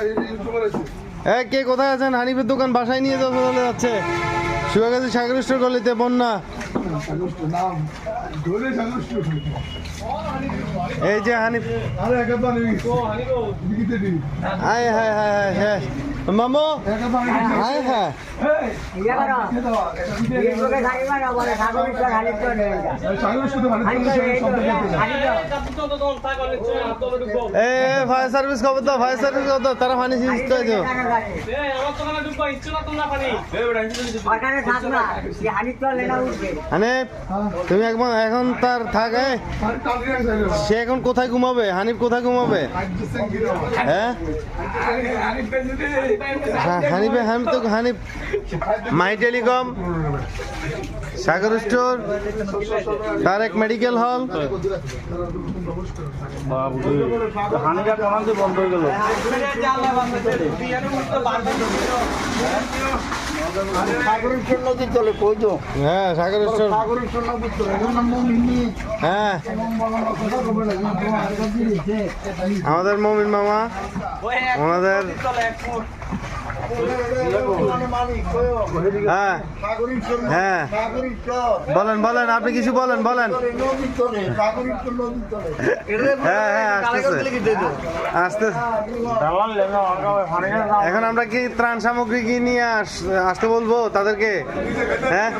এ কে কোথায় আছেন? হানিফের দোকান বাসায় নিয়ে যাওয়া চলে যাচ্ছে। সুয়াগাছি সাগর স্টোর গলিতে বন্যা। এই যে হানিফ আয় হায় হায় হায় হ্যাঁ। মামো? হায় হ্যাঁ। এ ফায়ার সার্ভিস খবর দাও ফায়ার সার্ভিস খবর দাও তারা পানি সিস্ট হয়েছে তুমি একবার এখন তার থাকে সে এখন কোথায় ঘুমাবে? হানিফ কোথায় ঘুমাবে? হ্যাঁ, হানিফে হানিফ তো Hanif my telecom Sagar store Tareq medical hall. হ্যাঁ স্টোর হ্যাঁ আমাদের মমিন মামা ওনাদের হ্যাঁ। হ্যাঁ। বলেন বলেন আপনি কিছু বলেন বলেন। হ্যাঁ হ্যাঁ আসতেছে। এখন আমরা কি ত্রাণ সামগ্রী কি নিয়ে আস- আসতে বলব তাদেরকে হ্যাঁ?